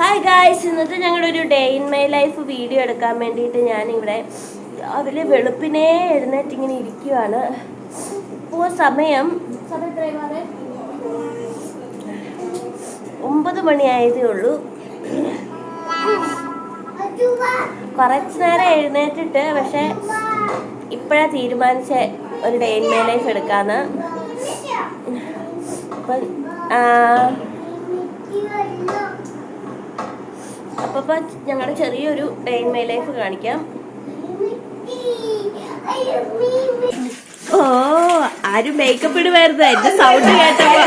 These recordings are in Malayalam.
ഹായ് ഗായ്സ് ഇന്നത്തെ ഞങ്ങളുടെ ഒരു day in my life video എടുക്കാൻ വേണ്ടിയിട്ട് ഞാനിവിടെ രാവിലെ വെളുപ്പിനെ എഴുന്നേറ്റ് ഇങ്ങനെ ഇരിക്കുവാണ്. ഇപ്പോൾ സമയം? ഒമ്പത് മണിയായതേ ഉള്ളൂ. കുറച്ച് നേരം എഴുന്നേറ്റിട്ട് പക്ഷെ ഇപ്പോഴാ തീരുമാനിച്ച ഒരു ഡേ ഇൻ മൈ ലൈഫ് എടുക്കാന്ന്. അപ്പം ആ, അപ്പൊ ഞങ്ങളുടെ ചെറിയൊരു ഡേ ഇൻ മൈ ലൈഫ് കാണിക്കാം. ഓ ആരും മേക്കപ്പ് ഇടുവായിരുന്നു? എന്റെ സൗണ്ട് കേട്ടപ്പോ.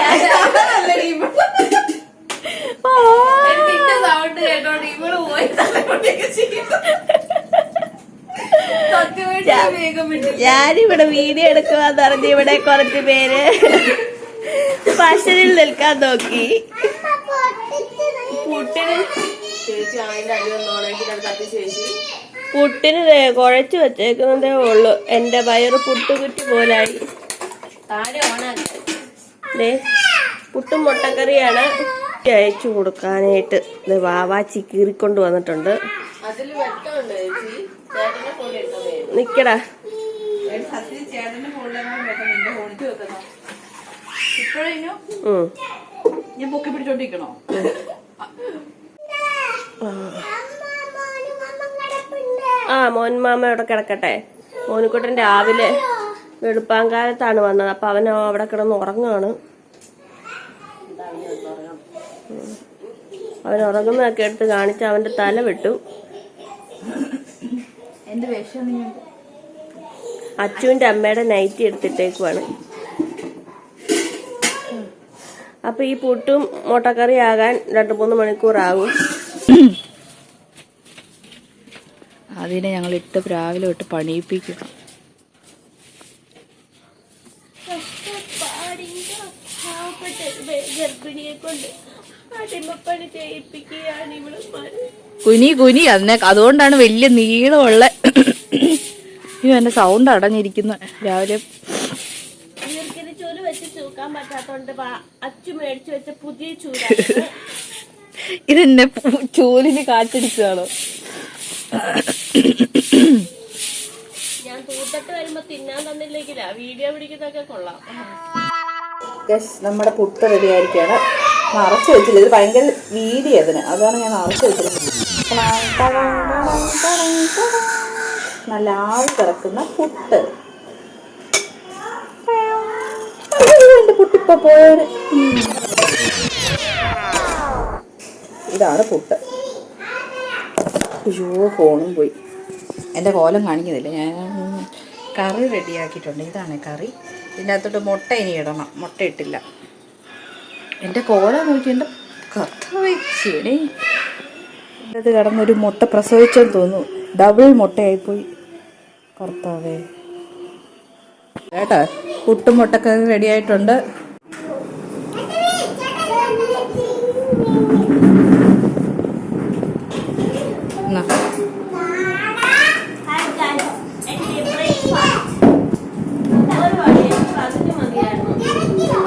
കേട്ടോണ്ട് ഇവൾ പോയി. ഞാനിവിടെ വീഡിയോ എടുക്കുവാന്ന് പറഞ്ഞ് ഇവിടെ കുറച്ച് പേര് ഫാഷനിൽ നിൽക്കാൻ നോക്കി. പുട്ടിന് ചേച്ചി അതിന്റെ അടി വന്നോണെങ്കിൽ അത് കത്തി ചേച്ചി. പുട്ടിന് കുഴച്ചു വെച്ചേക്കുന്നതേ ഉള്ളു. എന്റെ വയറ് പുട്ടുകുറ്റി പോലായി. താഴെ ഓണാക്കി. ദേ പുട്ടും മുട്ടക്കറിയാണ് അയച്ചു കൊടുക്കാനായിട്ട്. ഇത് വാവാച്ചി കീറിക്കൊണ്ട് വന്നിട്ടുണ്ട്. നിക്കടാ. ഞാൻ പൊക്കി പിടിച്ചോണ്ടിരിക്കണോ? ആ. മോൻ മാമ അവിടെ കിടക്കട്ടെ. മോനിക്കുട്ടൻ രാവിലെ വെളുപ്പാങ്കാലത്താണ് വന്നത്. അപ്പൊ അവൻ അവിടെ കിടന്ന് ഉറങ്ങാണ്. അവൻ ഉറങ്ങുന്നതൊക്കെ എടുത്ത് കാണിച്ച് അവന്റെ തല വിട്ടു. അച്ചുവിന്റെ അമ്മയുടെ നൈറ്റി എടുത്തിട്ടേക്കുവാണ്. അപ്പൊ ഈ പുട്ടും മുട്ടക്കറി ആകാൻ രണ്ടു മൂന്ന് മണിക്കൂറാകും. അതിനെ ഞങ്ങൾ ഇട്ട് രാവിലെ ഇട്ട് പണിയിപ്പിക്കുക. കുനി കുനി അതിനെ അതുകൊണ്ടാണ് വലിയ നീളമുള്ള അയ്യോ എന്റെ സൗണ്ട് അടഞ്ഞിരിക്കുന്നു. രാവിലെ ചൂൽ വെച്ച് ചൂക്കാൻ പറ്റാത്തോണ്ട് അച്ചു മേടിച്ചു വെച്ച പുതിയ ചൂലാണ് ഇതെന്നെ ചൂലിന് കാറ്റടിച്ചതാണോ ഞാൻ തൂത്തിട്ട് വരുമ്പോ തിന്നാൻ തന്നില്ലെങ്കിലാ. വീഡിയോ പിടിക്കുന്നതൊക്കെ കൊള്ളാം. നമ്മുടെ പുട്ട് റെഡി ആയിരിക്കാണ് നിറച്ച് വെച്ചില്ല. ഇത് ഭയങ്കര വീതി അതിന്. അതാണ് ഞാൻ നിറച്ച് വെച്ചിരുന്നത് നല്ല ആവി കിടക്കുന്ന പുട്ട്. പുട്ടിപ്പോ പോയത്. ഇതാണ് പുട്ട്. അയ്യോ ഫോണും പോയി. എന്റെ കോലം കാണിക്കുന്നില്ല. ഞാൻ കറി റെഡിയാക്കിയിട്ടുണ്ട്. ഇതാണ് കറി. ഇതിനകത്തോട്ട് അകത്തോട്ട് മുട്ട ഇനി ഇടണം. മുട്ട ഇട്ടില്ല. എന്റെ കോലം നോക്കി എന്റെ വെച്ചേ ശരി ഇത് കിടന്നൊരു മുട്ട പ്രസവിച്ചെന്ന് തോന്നുന്നു. ഡബിൾ മുട്ടയായിപ്പോയി. കർത്താവേ. കേട്ടോ പുട്ടും മുട്ടക്കറി റെഡി എന്നാ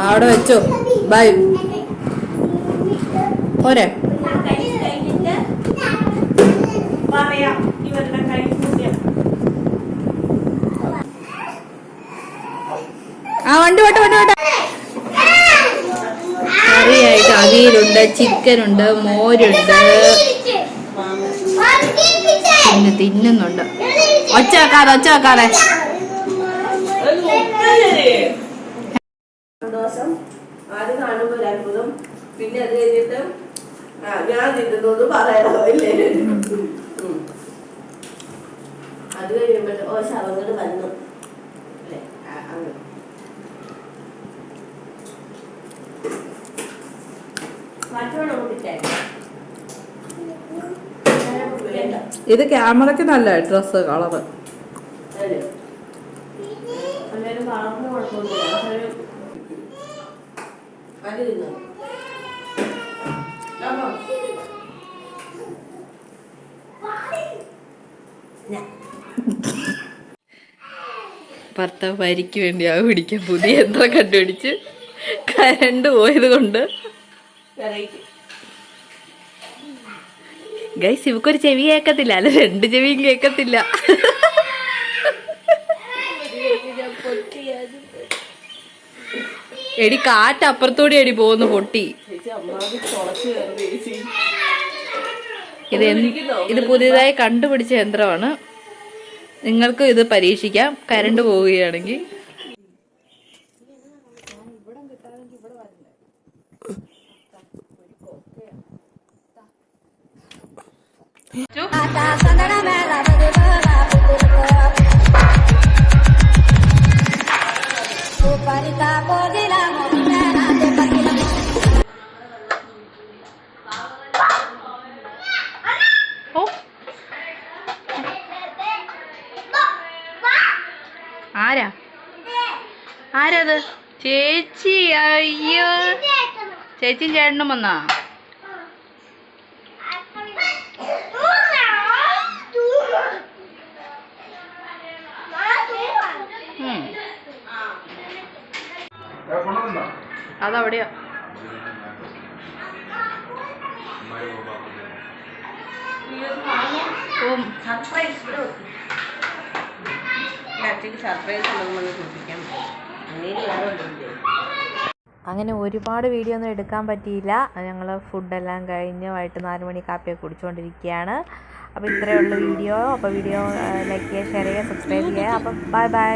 അവിടെ വെച്ചോ. ബൈ. പോരെ. ആ വണ്ടി വട്ട വണ്ടി വട്ട. കറിയായിട്ട് അവിയലുണ്ട് ചിക്കനുണ്ട് മോരുണ്ട്. പിന്നെ തിന്നുന്നുണ്ട്. ഒച്ച വെക്കാതെ ഒച്ച വെക്കാതെ ആദ്യം കാണുമ്പോൾ പിന്നെ അത് കഴിഞ്ഞിട്ട് ഞാൻ തിന്നുന്നത് പറയണോ? ഇല്ലേ. അത് കഴിയുമ്പോൾ ഓ ശവങ്ങൾ വന്നു അല്ലേ ആ, അങ്ങ്. മാറ്റമാണോ കുടിച്ചേ വേണ്ട ഇത് ക്യാമറയ്ക്ക് നല്ല ഡ്രസ് കളറ്. ഭർത്താവ് പരിക്ക് വേണ്ടി ആ പിടിക്കാൻ പുതിയ യന്ത്രം കണ്ടുപിടിച്ച് കരണ്ട് പോയത് കൊണ്ട് വെറൈറ്റി ഗൈസ് ഇവക്കൊരു ചെവി കേൾക്കത്തില്ല അല്ല രണ്ട് ചെവിയും കേൾക്കത്തില്ല എടി കാറ്റ് അപ്പുറത്തൂടെ എടി പോകുന്നു പൊട്ടി. ഇത് ഇത് പുതിയതായി കണ്ടുപിടിച്ച യന്ത്രമാണ്. നിങ്ങൾക്ക് ഇത് പരീക്ഷിക്കാം. കരണ്ട് പോവുകയാണെങ്കിൽ. ആരാ? ആരത്? ചേച്ചി അയ്യോ. ചേച്ചിയും ചേട്ടനും വന്നാ? അതവിടെയാ ഓ സർപ്രൈസ് ഉണ്ടെന്ന് അങ്ങനെ വേറെ അങ്ങനെ ഒരുപാട് വീഡിയോ ഒന്നും എടുക്കാൻ പറ്റിയില്ല. ഞങ്ങൾ ഫുഡെല്ലാം കഴിഞ്ഞ് വൈകിട്ട് നാല് മണി കാപ്പിയൊക്കെ കുടിച്ചുകൊണ്ടിരിക്കുകയാണ് അപ്പോൾ ഇത്രയേ ഉള്ളൂ വീഡിയോ അപ്പോൾ വീഡിയോ ലൈക്ക് ചെയ്യുക ഷെയർ ചെയ്യുക സബ്സ്ക്രൈബ് ചെയ്യുക. അപ്പം ബൈ ബൈ